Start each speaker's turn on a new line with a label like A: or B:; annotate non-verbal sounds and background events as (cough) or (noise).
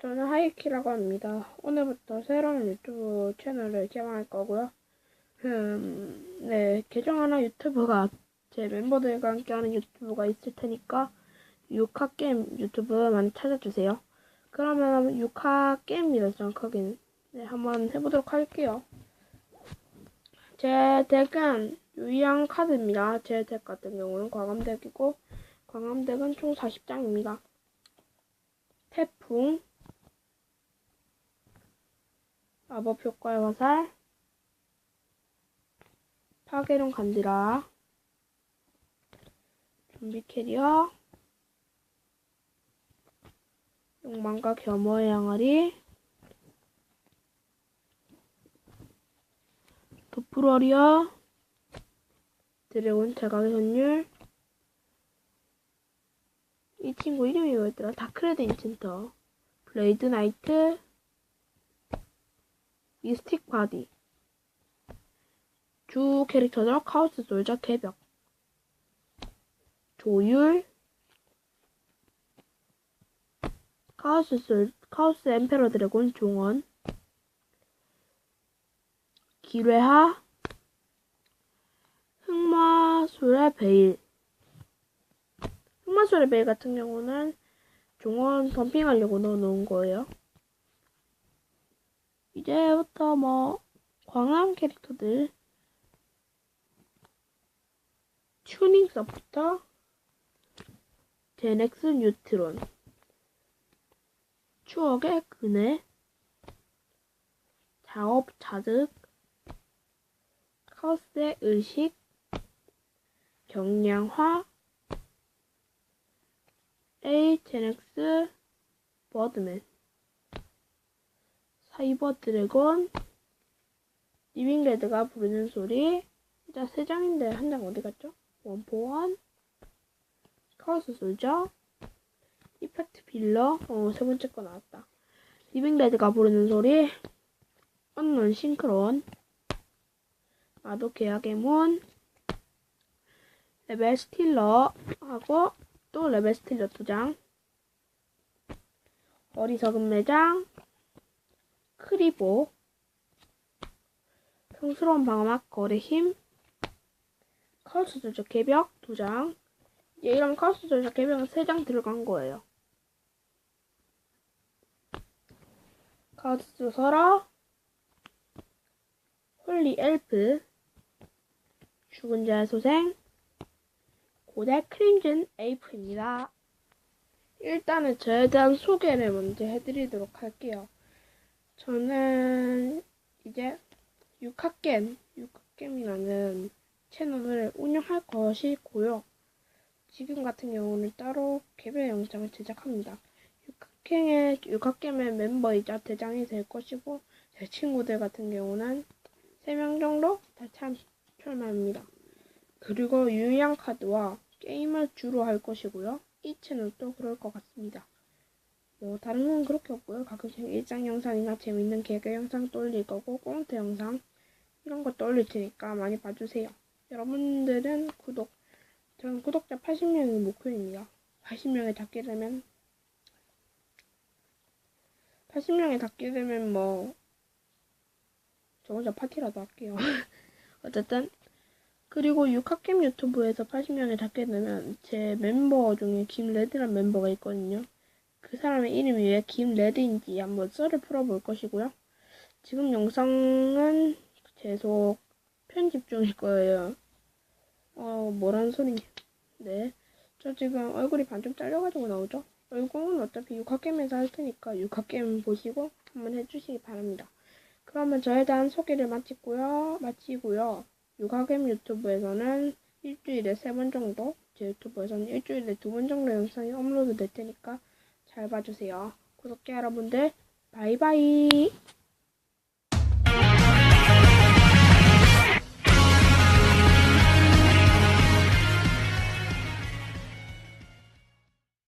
A: 저는 하이키라고 합니다. 오늘부터 새로운 유튜브 채널을 개방할 거고요. 음, 네, 계정 하나 유튜브가 제 멤버들과 함께하는 유튜브가 있을 테니까 육화 게임 유튜브 많이 찾아주세요. 그러면 육화 게임입니다. 정확하게는 네, 한번 해보도록 할게요. 제 덱은 유의한 카드입니다. 제 덱 같은 경우는 광암덱이고 광암덱은 총 40장입니다. 태풍 마법 효과의 화살 파괴론 간디라 좀비 캐리어 욕망과 겸허의 양아리 도프러리아 드래곤 제각의 선율 이 친구 이름이 뭐였더라? 다크레드 인챈터. 블레이드 나이트. 미스틱 바디. 주 캐릭터들 카오스 솔저 개벽. 조율. 카오스 솔 카오스 엠페러 드래곤 종원. 기뢰하. 흑마술의 베일 흑마술의 베일 같은 경우는 종원 덤핑하려고 넣어놓은 거예요. 이제부터 뭐 광활 캐릭터들 튜닝 서부터 제넥스 뉴트론 추억의 그네 작업 자득 카오스의 의식 경량화 A 제넥스 버드맨. 사이버 드래곤. 리빙레드가 부르는 소리. 일단 세 장인데 한 장 어디 갔죠? 원포원. 카오스 솔저. 이펙트 빌러. 어, 세 번째 거 나왔다. 리빙레드가 부르는 소리. 언론 싱크론 마도 계약의 문. 레벨 스틸러 하고 또 레벨 스틸러 두장. 어리석은 매장. 크리보. 성스러운 방어막 거래 힘. 카우스 조적 개벽 두장. 이런 카우스 조적 개벽은 세장 들어간 거예요. 카우스 설아 홀리 엘프. 죽은 자의 소생 고대 크림즌 에이프입니다. 일단은 저에 대한 소개를 먼저 해드리도록 할게요. 저는 이제 육학겜, 육학겜이라는 채널을 운영할 것이고요. 지금 같은 경우는 따로 개별 영상을 제작합니다. 육학겜의, 육학겜의 멤버이자 대장이 될 것이고, 제 친구들 같은 경우는 3명 정도 다 참, 출마합니다. 그리고 유의한 카드와 게임을 주로 할 것이고요. 이 채널도 그럴 것 같습니다. 뭐 다른 건 그렇게 없고요. 가끔씩 일상 영상이나 재밌는 개그 영상 또 올릴 거고 꽁트 영상 이런 것도 올릴 테니까 많이 봐주세요. 여러분들은 구독 저는 구독자 80명이 목표입니다. 80명에 닿게 되면 80명에 닿게 되면 뭐 저 혼자 파티라도 할게요. (laughs) 어쨌든 그리고 육학캠 유튜브에서 80명에 닿게 되면 제 멤버 중에 김레드란 멤버가 있거든요. 그 사람의 이름이 왜 김레드인지 한번 썰을 풀어볼 것이고요. 지금 영상은 계속 편집 중일 거예요. 어, 뭐라는 소리냐. 네. 저 지금 얼굴이 반쯤 잘려가지고 나오죠? 얼굴은 어차피 육학겜에서 할 테니까 육학겜 보시고 한번 해주시기 바랍니다. 그러면 저에 대한 소개를 마치고요. 마치고요. 육아겜 유튜브에서는 일주일에 세 번 정도, 제 유튜브에서는 일주일에 두 번 정도 영상이 업로드 될 테니까 잘 봐주세요. 구독자 여러분들, 바이바이!